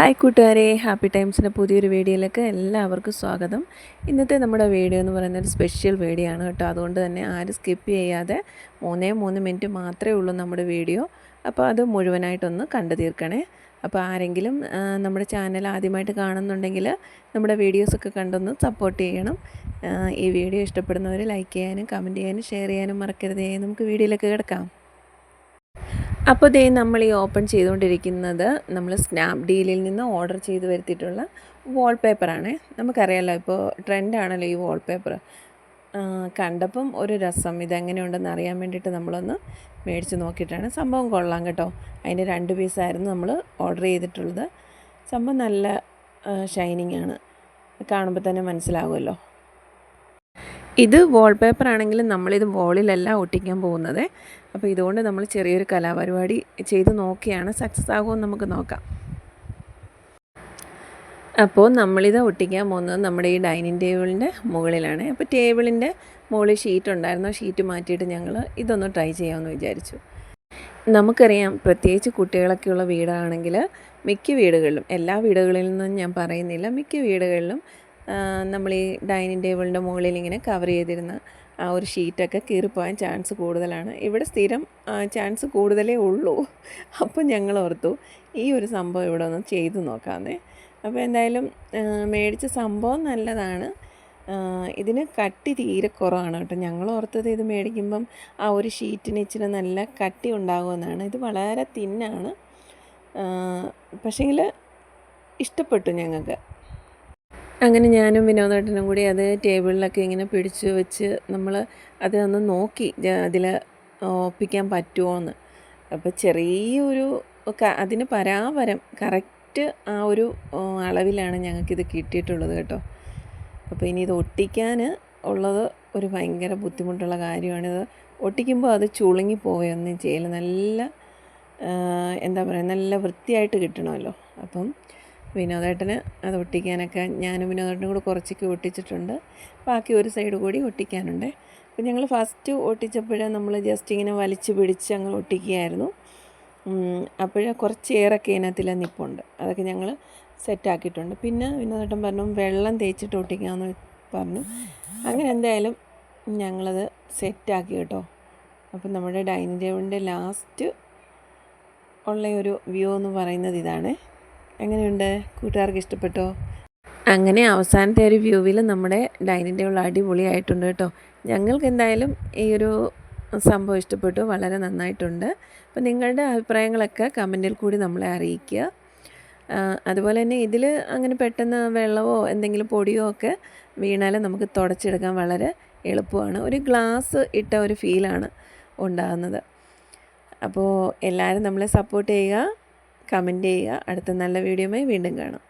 Hi കൂട്ടുകാരെ happy ടൈംസിന്റെ പുതിയൊരു വീഡിയോയിലേക്ക് എല്ലാവർക്കും സ്വാഗതം. ഇന്നത്തെ നമ്മുടെ വീഡിയോ എന്ന് പറയുന്നത് ഒരു സ്പെഷ്യൽ വീഡിയോ ആണ് കേട്ടോ. അതുകൊണ്ട് തന്നെ ആരും സ്കിപ്പ് ചെയ്യാതെ മൂന്നേ മൂന്ന് മിനിറ്റ് മാത്രമേ ഉള്ളൂ നമ്മുടെ വീഡിയോ. അപ്പോൾ അത് മുഴുവനായിട്ടൊന്ന് കണ്ടു തീർക്കണേ. അപ്പോൾ ആരെങ്കിലും നമ്മുടെ ചാനൽ ആദ്യമായിട്ട് കാണുന്നുണ്ടെങ്കിൽ നമ്മുടെ വീഡിയോസൊക്കെ കണ്ടൊന്ന് സപ്പോർട്ട് ചെയ്യണം. ഈ വീഡിയോ ഇഷ്ടപ്പെടുന്നവർ ലൈക്ക് ചെയ്യാനും കമന്റ് ചെയ്യാനും ഷെയർ ചെയ്യാനും മറക്കരുതേ. നമുക്ക് വീഡിയോയിലേക്ക് കിടക്കാം. അപ്പോൾ ദേ നമ്മൾ ഈ ഓപ്പൺ ചെയ്തുകൊണ്ടിരിക്കുന്നത് നമ്മൾ സ്നാപ്ഡീലിൽ നിന്ന് ഓർഡർ ചെയ്ത് വരുത്തിയിട്ടുള്ള വാൾപേപ്പറാണ്. നമുക്കറിയാലോ ഇപ്പോൾ ട്രെൻഡാണല്ലോ ഈ വാൾപേപ്പർ കണ്ടപ്പം ഒരു രസം. ഇതെങ്ങനെയുണ്ടെന്ന് അറിയാൻ വേണ്ടിയിട്ട് നമ്മളൊന്ന് മേടിച്ച് നോക്കിയിട്ടാണ്. സംഭവം കൊള്ളാം കേട്ടോ. അതിന്റെ രണ്ട് പീസായിരുന്നു നമ്മൾ ഓർഡർ ചെയ്തിട്ടുള്ളത്. സംഭവം നല്ല ഷൈനിങ് ആണ്. കാണുമ്പോൾ തന്നെ മനസ്സിലാവുമല്ലോ. ഇത് വാൾപേപ്പർ ആണെങ്കിലും നമ്മളിത് വോളിലല്ല ഒട്ടിക്കാൻ പോകുന്നത്. അപ്പോൾ ഇതുകൊണ്ട് നമ്മൾ ചെറിയൊരു കലാപരിപാടി ചെയ്ത് നോക്കിയാണ് സക്സസ് ആകുമെന്ന് നമുക്ക് നോക്കാം. അപ്പോൾ നമ്മളിത് ഒട്ടിക്കാൻ പോകുന്നത് നമ്മുടെ ഈ ഡൈനിങ് ടേബിളിന്റെ മുകളിലാണ്. അപ്പോൾ ടേബിളിന്റെ മുകളിൽ ഷീറ്റ് ഉണ്ടായിരുന്നു. ഷീറ്റ് മാറ്റിയിട്ട് ഞങ്ങൾ ഇതൊന്ന് ട്രൈ ചെയ്യാമെന്ന് വിചാരിച്ചു. നമുക്കറിയാം പ്രത്യേകിച്ച് കുട്ടികളൊക്കെയുള്ള വീടാണെങ്കിൽ മിക്ക വീടുകളിലും എല്ലാ വീടുകളിൽ നിന്നും ഞാൻ പറയുന്നില്ല മിക്ക വീടുകളിലും നമ്മൾ ഈ ഡൈനിങ് ടേബിളിന്റെ മുകളിൽ ഇങ്ങനെ കവർ ചെയ്തിരുന്ന ആ ഒരു ഷീറ്റൊക്കെ കീറിപ്പോകാൻ ചാൻസ് കൂടുതലാണ്. ഇവിടെ സ്ഥിരം ചാൻസ് കൂടുതലേ ഉള്ളൂ. അപ്പോൾ ഞങ്ങൾ ഓർത്തു ഈ ഒരു സംഭവം ഇവിടെ ഒന്ന് ചെയ്തു നോക്കാമെന്നേ അപ്പോൾ എന്തായാലും മേടിച്ച സംഭവം നല്ലതാണ്. ഇതിന് കട്ടി തീരെ കുറവാണ് കേട്ടോ. ഞങ്ങൾ ഓർത്തത് ഇത് മേടിക്കുമ്പം ആ ഒരു ഷീറ്റിന് ഇച്ചിരി നല്ല കട്ടി ഉണ്ടാകുമെന്നാണ്. ഇത് വളരെ തിന്നാണ്. പക്ഷേങ്കിൽ ഇഷ്ടപ്പെട്ടു ഞങ്ങൾക്ക്. അങ്ങനെ ഞാനും വിനോദേട്ടനും കൂടി അത് ടേബിളിലൊക്കെ ഇങ്ങനെ പിടിച്ചു വെച്ച് നമ്മൾ അത് ഒന്ന് നോക്കി അതിൽ ഒപ്പിക്കാൻ പറ്റുമോ എന്ന് അപ്പോൾ ചെറിയൊരു അതിന് പരാപരം കറക്റ്റ് ആ ഒരു അളവിലാണ് ഞങ്ങൾക്കിത് കിട്ടിയിട്ടുള്ളത് കേട്ടോ. അപ്പോൾ ഇനി ഇത് ഒട്ടിക്കാൻ ഉള്ളത് ഒരു ഭയങ്കര ബുദ്ധിമുട്ടുള്ള കാര്യമാണിത്. ഒട്ടിക്കുമ്പോൾ അത് ചുളുങ്ങി പോവുകയൊന്നും ചെയ്യില്ല. നല്ല എന്താ പറയുക നല്ല വൃത്തിയായിട്ട് കിട്ടണമല്ലോ. അപ്പം വിനോദേട്ടന് അത് ഒട്ടിക്കാനൊക്കെ ഞാനും വിനോദേട്ടനും കൂടെ കുറച്ചൊക്കെ ഒട്ടിച്ചിട്ടുണ്ട്. ബാക്കി ഒരു സൈഡ് കൂടി ഒട്ടിക്കാനുണ്ട്. അപ്പോൾ ഞങ്ങൾ ഫസ്റ്റ് ഒട്ടിച്ചപ്പോഴേ നമ്മൾ ജസ്റ്റ് ഇങ്ങനെ വലിച്ചു പിടിച്ച് അങ്ങ് ഒട്ടിക്കുകയായിരുന്നു. അപ്പോഴേ കുറച്ച് ഏറൊക്കെ ഇതിനകത്തിൽ നിപ്പുണ്ട്. അതൊക്കെ ഞങ്ങൾ സെറ്റാക്കിയിട്ടുണ്ട് പിന്നെ വിനോദേട്ടൻ പറഞ്ഞു വെള്ളം തേച്ചിട്ട് ഒട്ടിക്കാമെന്ന് പറഞ്ഞു. അങ്ങനെ എന്തായാലും ഞങ്ങളത് സെറ്റാക്കി കേട്ടോ. അപ്പം നമ്മുടെ ഡൈനിങ് ടേബിളിന്റെ ലാസ്റ്റ് ഉള്ള ഒരു വ്യൂ എന്ന് പറയുന്നത് ഇതാണ്. എങ്ങനെയുണ്ട്? കൂട്ടുകാർക്ക് ഇഷ്ടപ്പെട്ടോ? അങ്ങനെ അവസാനത്തെ ഒരു വ്യൂവിൽ നമ്മുടെ ഡൈനിങ് ടേബിൾ അടിപൊളിയായിട്ടുണ്ട് കേട്ടോ. ഞങ്ങൾക്ക് എന്തായാലും ഈ ഒരു സംഭവം ഇഷ്ടപ്പെട്ടു വളരെ നന്നായിട്ടുണ്ട്. അപ്പോൾ നിങ്ങളുടെ അഭിപ്രായങ്ങളൊക്കെ കമന്റിൽ കൂടി നമ്മളെ അറിയിക്കുക. അതുപോലെ തന്നെ ഇതിൽ അങ്ങനെ പെട്ടെന്ന് വെള്ളമോ എന്തെങ്കിലും പൊടിയോ ഒക്കെ വീണാൽ നമുക്ക് തുടച്ചെടുക്കാൻ വളരെ എളുപ്പമാണ്. ഒരു ഗ്ലാസ് ഇട്ട ഒരു ഫീലാണ് ഉണ്ടാകുന്നത്. അപ്പോൾ എല്ലാവരും നമ്മളെ സപ്പോർട്ട് ചെയ്യുക. കമന്റ് ചെയ്യുക. അടുത്ത നല്ല വീഡിയോയുമായി വീണ്ടും കാണാം.